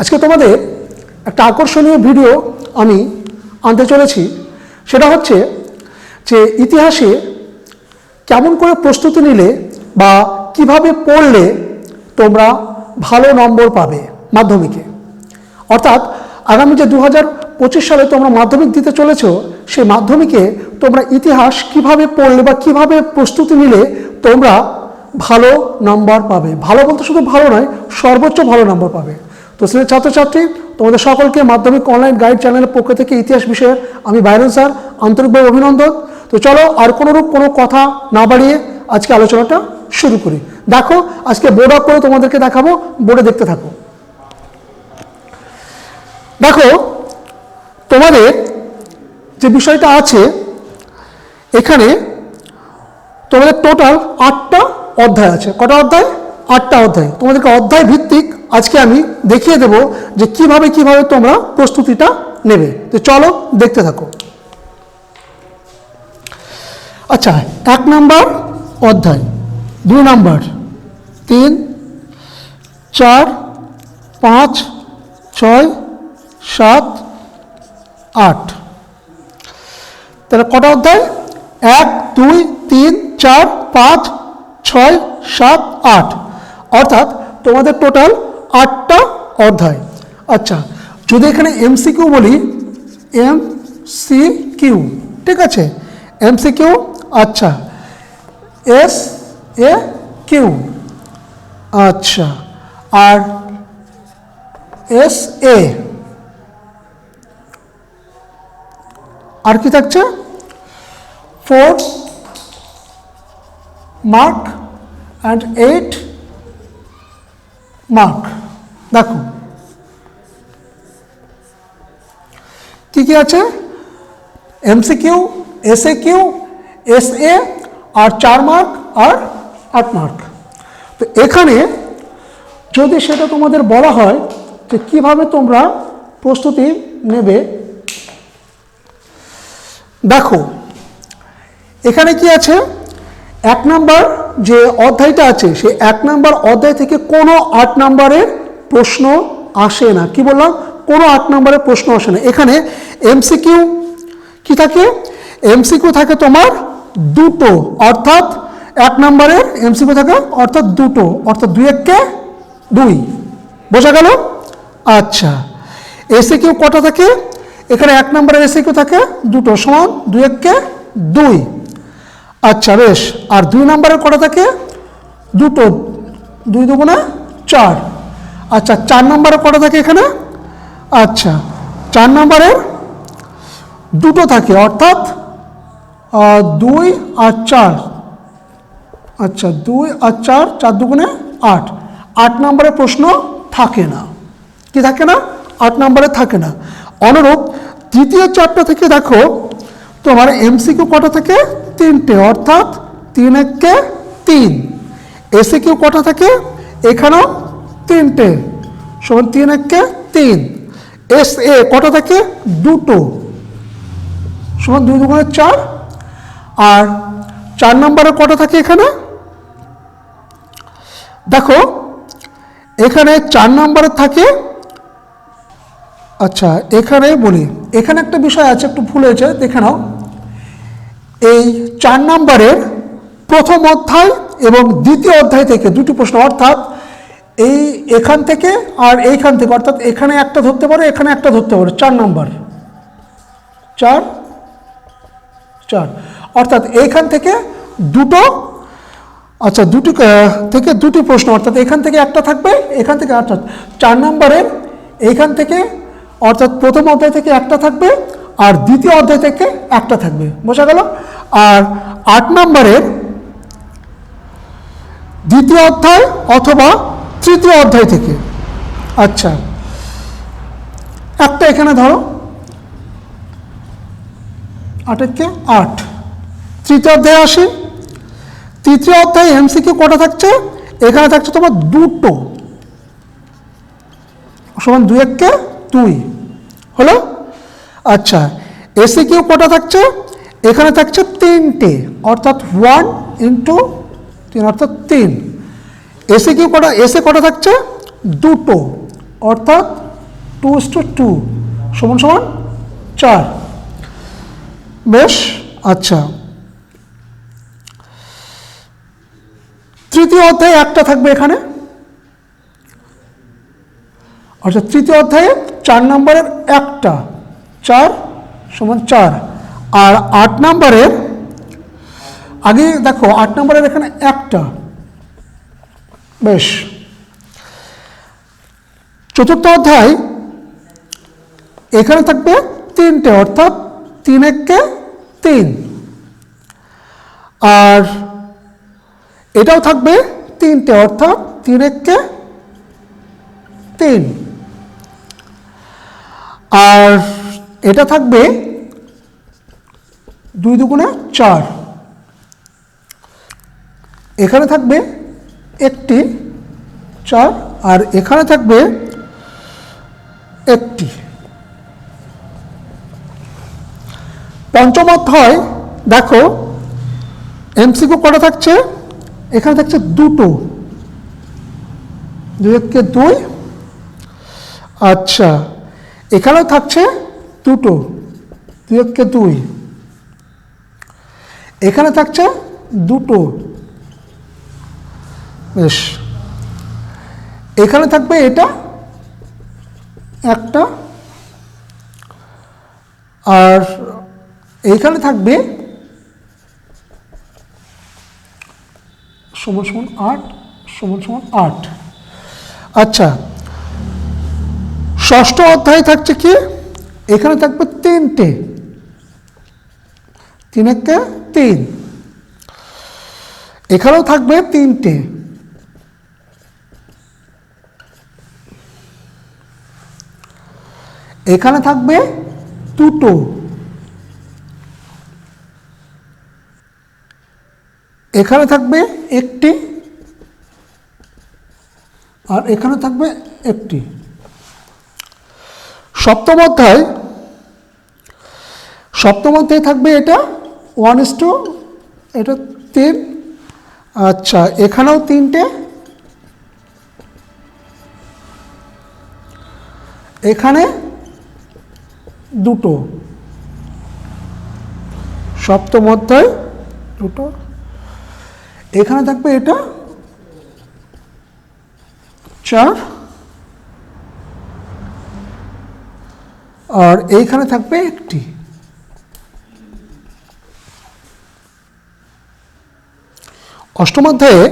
আজকে তোমাদের একটা আকর্ষণীয় ভিডিও আমি আনতে চলেছি। সেটা হচ্ছে যে ইতিহাসে কেমন করে প্রস্তুতি নিলে বা কীভাবে পড়লে তোমরা ভালো নম্বর পাবে মাধ্যমিকে। অর্থাৎ আগামী যে দু হাজার পঁচিশ সালে তোমরা মাধ্যমিক দিতে চলেছ, সেই মাধ্যমিকে তোমরা ইতিহাস কীভাবে পড়লে বা কীভাবে প্রস্তুতি নিলে তোমরা ভালো নম্বর পাবে। ভালো বলতে শুধু ভালো নয়, সর্বোচ্চ ভালো নম্বর পাবে। তো শ্রেণির ছাত্রছাত্রী, তোমাদের সকলকে মাধ্যমিক অনলাইন গাইড চ্যানেলের পক্ষ থেকে ইতিহাস বিষয়ে আমি বাইরেন স্যার আন্তরিকভাবে অভিনন্দন। তো চলো আর কোনোরূপ কোনো কথা না বাড়িয়ে আজকে আলোচনাটা শুরু করি। দেখো, আজকে বোর্ড আপ করে তোমাদেরকে দেখাবো বোর্ডে দেখতে থাকো। দেখো, তোমাদের যে বিষয়টা আছে, এখানে তোমাদের টোটাল আটটা অধ্যায় আছে। কটা অধ্যায়? আটটা অধ্যায়। তোমাদেরকে অধ্যায় ভিত্তিক আজকে আমি দেখিয়ে দেব যে কীভাবে কীভাবে তোমরা প্রস্তুতিটা নেবে। তো চলো দেখতে থাকো। আচ্ছা এক নাম্বার অধ্যায়। দুই নাম্বার। তিন, চার, পাঁচ, ছয়, সাত, আট। তাহলে কটা অধ্যায়? এক, দুই, তিন, চার, পাঁচ, ছয়, সাত, আট। অর্থাৎ তোমাদের টোটাল আটটা অধ্যায়। আচ্ছা যদি এখানে এমসিকিউ বলি এম সি কিউ ঠিক আছে? এমসিকিউ আচ্ছা এস এ কিউ আচ্ছা আর এস এ আর কি থাকছে? Four mark and eight mark দেখো। কি কি আছে? MC MCQ SA Q S A আর চার মার্ক আর আট মার্ক তো এখানে যদি সেটা তোমাদের বলা হয় যে কীভাবে তোমরা প্রস্তুতি নেবে। দেখো, এখানে কি আছে? এক নাম্বার যে অধ্যায়টা আছে সেই এক নাম্বার অধ্যায় থেকে কোনো আট নাম্বারের প্রশ্ন আসে না। কি বললাম? কোনো আট নাম্বারের প্রশ্ন আসে না। এখানে এমসিকিউ কি থাকে? এমসিকিউ থাকে তোমার দুটো। অর্থাৎ এক নম্বরের এমসিকিউ থাকে অর্থাৎ দুটো। অর্থাৎ দুই এককে দুই। বোঝা গেল? আচ্ছা। এসে কিউ কটা থাকে? এখানে এক নম্বরের এসে কিউ থাকে দুটো সমান দুই এককে দুই। আচ্ছা বেশ। আর দুই নম্বরের কটা থাকে দুটো। দুই দুগুণে চার। আচ্ছা চার নম্বরের কটা থাকে এখানে? আচ্ছা চার নম্বরের দুটো থাকে, অর্থাৎ দুই আর চার। আচ্ছা দুই আর চার চার দুগুণে আট। আট নম্বরের প্রশ্ন থাকে না। কি থাকে না? আট নম্বরে থাকে না। অনুরূপ, তৃতীয় চারটা থেকে দেখো তোমার এমসিকিউ কটা থাকে? তিনটে, অর্থাৎ তিন এককে তিন। এসি কিউ কটা থাকে? এখানেও তিনটে, সমান তিন এককে তিন। এস এ কটা থাকে? দুটো, সমান দুই দুগুণে চার। আর চার নম্বরে কটা থাকে এখানে? দেখো, এখানে চার নম্বরে থাকে আচ্ছা এখানে বলি, এখানে একটা বিষয় আছে, একটু ভুল হয়েছে, দেখে নাও। এই চার নম্বরের প্রথম অধ্যায় এবং দ্বিতীয় অধ্যায় থেকে দুটি প্রশ্ন, অর্থাৎ এই এখান থেকে আর এইখান থেকে, অর্থাৎ এখানে একটা ধরতে পারো, এখানে একটা ধরতে পারো, চার নম্বর। চার? চার। অর্থাৎ এইখান থেকে দুটো আচ্ছা দুটি থেকে দুটি প্রশ্ন, অর্থাৎ এখান থেকে একটা থাকবে, এখান থেকে অর্থাৎ চার নম্বরের এইখান থেকে, অর্থাৎ প্রথম অধ্যায় থেকে একটা থাকবে আর দ্বিতীয় অধ্যায় থেকে একটা থাকবে। বোঝা গেল? আর আট নম্বরের দ্বিতীয় অধ্যায় অথবা তৃতীয় অধ্যায় থেকে। আচ্ছা। একটা এখানে ধরো। আটেরকে আট। তৃতীয় অধ্যায়ে আসি তৃতীয় অধ্যায়ে এমসিকিউ কটা থাকছে? এখানে থাকছে তোমার দুটো। সমান দুই এককে দুই। হলো? আচ্ছা এসে কিউ কটা থাকছে? এখানে থাকছে তিনটে, অর্থাৎ ওয়ান ইন্টু তিন, অর্থাৎ তিন। এসে কিউ কটা এসে কটা থাকছে? দুটো, অর্থাৎ টু টু টু সমান সমান চার। বেশ আচ্ছা। তৃতীয় অধ্যায়ে একটা থাকবে এখানে। অর্থাৎ তৃতীয় অধ্যায়ে চার নম্বরের একটা। চার সমান চার। আর আট নম্বরের, আগে দেখো, আট নম্বরের এখানে একটা। বেশ। চতুর্থ অধ্যায়, এখানে থাকবে তিনটে, অর্থাৎ তিন এককে তিন। আর এটাও থাকবে তিনটে, অর্থাৎ তিন এককে তিন। আর এটা থাকবে দুই দুগুণে চার। এখানে থাকবে একটি, চার, আর এখানে থাকবে একটি। পঞ্চম অধ্যায়, দেখো এমসিকিউ কটা থাকছে? এখানে থাকছে দুটো। দুই এককে দুই। আচ্ছা এখানেও থাকছে দুটো দুই এককে দুই। এখানে থাকছে দুটো। বেশ। এখানে থাকবে এটা, একটা। আর এইখানে থাকবে সমান সমান আট, সমান সমান আট। আচ্ছা ষষ্ঠ অধ্যায় থাকছে কি? এখানে থাকবে তিনটে। তিন একটা তিন। এখানেও থাকবে তিনটে। এখানে থাকবে দুটো। এখানে থাকবে একটি। আর এখানে থাকবে একটি। সপ্তম অধ্যায় সপ্তম অধ্যায় থাকবে এটা ওয়ান টু এটা তিন আচ্ছা এখানেও তিনটে, এখানে দুটো, সপ্তম অধ্যায় দুটো, এখানে থাকবে এটা, চার আর এইখানে থাকবে একটি। অষ্টম অধ্যায়ে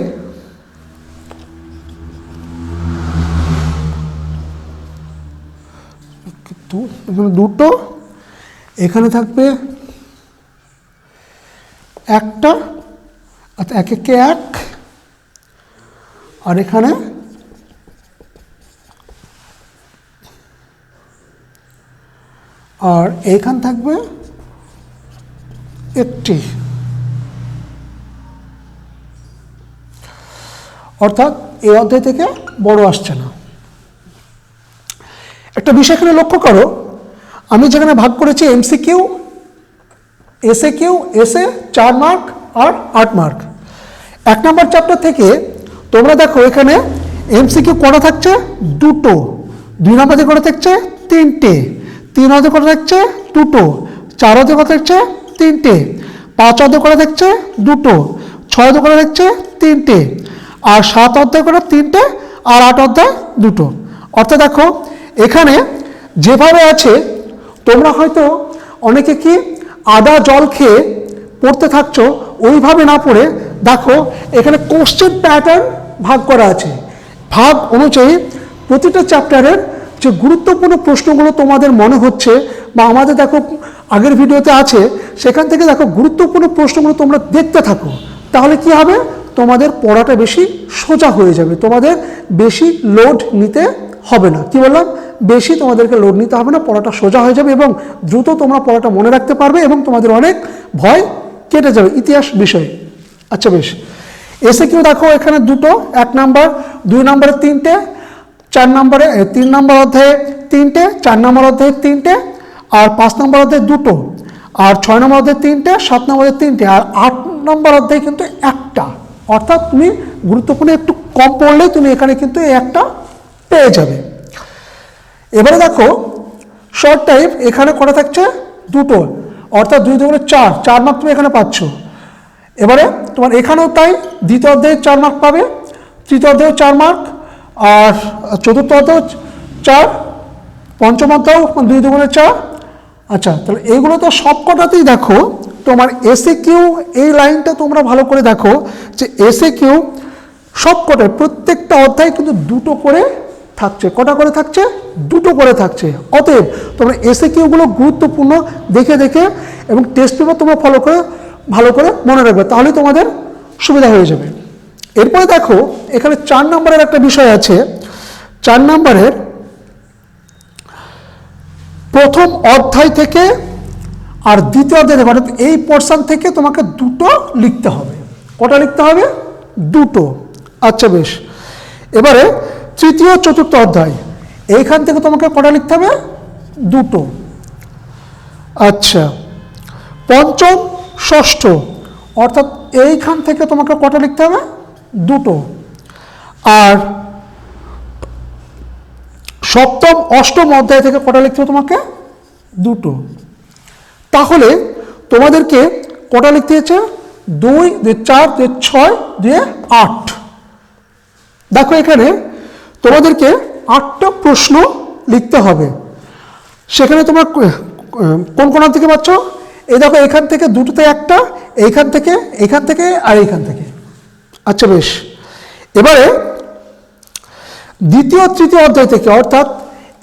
দু- এখানে দুটো, এখানে থাকবে একটা আচ্ছা এক একে এক, আর এখানে আর এইখান থাকবে একটি। অর্থাৎ এই অধ্যায় থেকে বড় আসছে না। একটা বিষয় এখানে লক্ষ্য করো, আমি যেখানে ভাগ করেছি এমসিকিউ এসএ কিউ এসএ চার মার্ক আর আট মার্ক এক নম্বর চ্যাপ্টার থেকে তোমরা দেখো এখানে এমসিকিউ কটা থাকছে? দুটো। দুই নম্বর দিয়ে কটা থাকছে? তিনটে। তিন অর্ধে কটা থাকছে? দুটো। চার অর্ধে কটা থাকছে? তিনটে। পাঁচ অর্ধে কটা থাকছে? দুটো। ছয় অর্ধে কটা থাকছে? তিনটে। আর সাত অধ্যায় করে তিনটে। আর আট অধ্যায় দুটো। অর্থাৎ দেখো, এখানে যেভাবে আছে, তোমরা হয়তো অনেকে কি আদা জল খেয়ে পড়তে থাকছো, ওইভাবে না পড়ে, দেখো, এখানে কোশ্চেন প্যাটার্ন ভাগ করা আছে। ভাগ অনুযায়ী প্রতিটা চ্যাপ্টারের যে গুরুত্বপূর্ণ প্রশ্নগুলো তোমাদের মনে হচ্ছে বা আমাদের দেখো আগের ভিডিওতে আছে, সেখান থেকে দেখো গুরুত্বপূর্ণ প্রশ্নগুলো তোমরা দেখতে থাকো। তাহলে কি হবে? তোমাদের পড়াটা বেশি সোজা হয়ে যাবে। তোমাদের বেশি লোড নিতে হবে না। কি বললাম? বেশি তোমাদেরকে লোড নিতে হবে না, পড়াটা সোজা হয়ে যাবে এবং দ্রুত তোমরা পড়াটা মনে রাখতে পারবে এবং তোমাদের অনেক ভয় কেটে যাবে। ইতিহাস বিষয়ে। আচ্ছা বেশ। এসে কেউ দেখো এখানে দুটো, এক নাম্বার, দুই নম্বরে তিনটে চার নম্বরে তিন নম্বর অধ্যায়ে তিনটে, চার নম্বর অধ্যায়ে তিনটে, আর পাঁচ নম্বর অধ্যায়ে দুটো, আর ছয় নম্বর অধ্যায়ে তিনটে, সাত নম্বর অধ্যায়ে তিনটে, আর আট নম্বর অধ্যায়ে কিন্তু একটা। অর্থাৎ তুমি গুরুত্বপূর্ণ একটু কম পড়লেই তুমি এখানে কিন্তু একটা পেয়ে যাবে। এবারে দেখো শর্ট টাইপ এখানে কটা থাকছে? দুটো। অর্থাৎ দুই দুগুণে চার চার মার্ক তুমি এখানে পাচ্ছ। এবারে তোমার এখানেও তাই, দ্বিতীয় অধ্যায়ে চার মার্ক পাবে, তৃতীয় অধ্যায়েও চার মার্ক আর চতুর্থ অধ্যায়েও চার, পঞ্চম অধ্যায়েও দুই দুগুণে চার। আচ্ছা তাহলে এইগুলো তো সব কটাতেই দেখো, তোমার এসে কিউ এই লাইনটা তোমরা ভালো করে দেখো যে এসে কিউ সব কটায় প্রত্যেকটা অধ্যায় কিন্তু দুটো করে থাকছে। কটা করে থাকছে? দুটো করে থাকছে। অতএব তোমরা এসে কিউগুলো গুরুত্বপূর্ণ দেখে দেখে এবং টেস্ট পেপার তোমরা ফলো করে ভালো করে মনে রাখবে তাহলে তোমাদের সুবিধা হয়ে যাবে। এরপরে দেখো, এখানে চার নম্বরের একটা বিষয় আছে। চার নম্বরের প্রথম অধ্যায় থেকে আর দ্বিতীয় অধ্যায় অর্থাৎ এই পোর্শন থেকে তোমাকে দুটো লিখতে হবে। কটা লিখতে হবে? দুটো। আচ্ছা বেশ। এবারে তৃতীয় চতুর্থ অধ্যায়, এইখান থেকে তোমাকে কটা লিখতে হবে? দুটো। আচ্ছা পঞ্চম, ষষ্ঠ, অর্থাৎ এইখান থেকে তোমাকে কটা লিখতে হবে? দুটো। আর সপ্তম, অষ্টম অধ্যায় থেকে কটা লিখতে হবে তোমাকে? দুটো। তাহলে তোমাদেরকে কটা লিখতে হয়েছে? দুই দুই চার, দুই ছয় দিয়ে আট। দেখো এখানে তোমাদেরকে আটটা প্রশ্ন লিখতে হবে। সেখানে তোমার কোন কোন থেকে পাচ্ছ? এই দেখো, এখান থেকে দুটোতে একটা, এইখান থেকে এখান থেকে, আর এইখান থেকে। আচ্ছা বেশ। এবারে দ্বিতীয়, তৃতীয় অধ্যায় থেকে, অর্থাৎ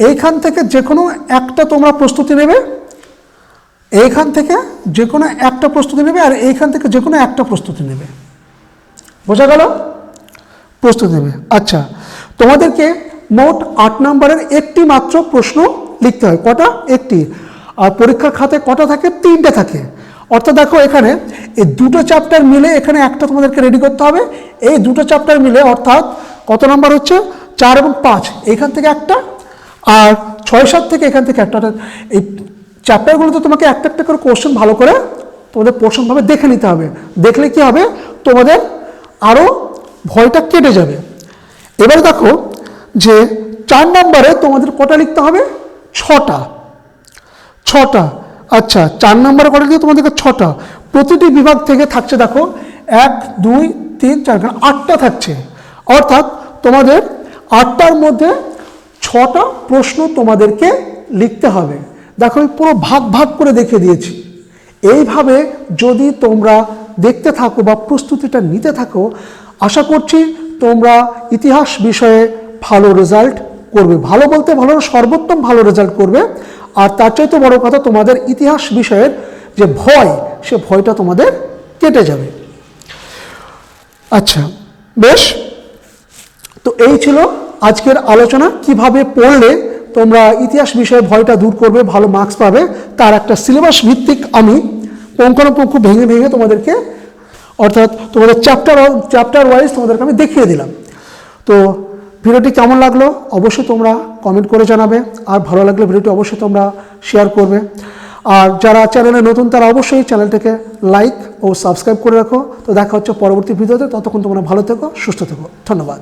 এইখান থেকে যে কোনো একটা তোমরা প্রস্তুতি নেবে, এইখান থেকে যে কোনো একটা প্রস্তুতি নেবে আর এইখান থেকে যে কোনো একটা প্রস্তুতি নেবে। বোঝা গেল? প্রস্তুতি নেবে। আচ্ছা তোমাদেরকে মোট আট নম্বরের একটি মাত্র প্রশ্ন লিখতে হয়। কটা? একটি। আর পরীক্ষার খাতে কটা থাকে? তিনটে থাকে। অর্থাৎ দেখো এখানে, এই দুটো চ্যাপ্টার মিলে এখানে একটা তোমাদেরকে রেডি করতে হবে। এই দুটো চ্যাপ্টার মিলে অর্থাৎ কত নাম্বার হচ্ছে? চার এবং পাঁচ। এখান থেকে একটা আর ছয় সাত থেকে এখান থেকে একটা। এই চ্যাপ্টারগুলোতে তোমাকে একটা একটা করে কোশ্চেন ভালো করে তোমাদের পোর্শনভাবে দেখে নিতে হবে। দেখলে কি হবে? তোমাদের আরও ভয়টা কেটে যাবে। এবারে দেখো যে চার নম্বরে তোমাদের কটা লিখতে হবে? ছটা। ছটা। আচ্ছা চার নম্বরে কটা লিখতে তোমাদেরকে ছটা। প্রতিটি বিভাগ থেকে থাকছে দেখো, এক, দুই, তিন, চার আটটা থাকছে। অর্থাৎ তোমাদের আটটার মধ্যে ছটা প্রশ্ন তোমাদেরকে লিখতে হবে। দেখো, আমি পুরো ভাগ ভাগ করে দেখে দিয়েছি। এইভাবে যদি তোমরা দেখতে থাকো বা প্রস্তুতিটা নিতে থাকো, আশা করছি তোমরা ইতিহাস বিষয়ে ভালো রেজাল্ট করবে। ভালো বলতে ভালো, সর্বোত্তম ভালো রেজাল্ট করবে। আর তার চাইতে বড় কথা তোমাদের ইতিহাস বিষয়ের যে ভয়, সে ভয়টা তোমাদের কেটে যাবে। আচ্ছা বেশ। তো এই ছিল আজকের আলোচনা। কীভাবে পড়লে তোমরা ইতিহাস বিষয়ে ভয়টা দূর করবে, ভালো মার্কস পাবে, তার একটা সিলেবাস ভিত্তিক আমি পঙ্খানুপঙ্খ ভেঙে ভেঙে তোমাদেরকে, অর্থাৎ তোমাদের চ্যাপ্টার চ্যাপ্টার ওয়াইজ তোমাদেরকে আমি দেখিয়ে দিলাম। তো ভিডিওটি কেমন লাগল অবশ্যই তোমরা কমেন্ট করে জানাবে। আর ভালো লাগলে ভিডিওটি অবশ্যই তোমরা শেয়ার করবে। আর যারা চ্যানেলে নতুন তারা অবশ্যই চ্যানেলটাকে লাইক ও সাবস্ক্রাইব করে রাখো। তো দেখা হচ্ছে পরবর্তী ভিডিওতে। ততক্ষণ তোমরা ভালো থেকো, সুস্থ থেকো। ধন্যবাদ।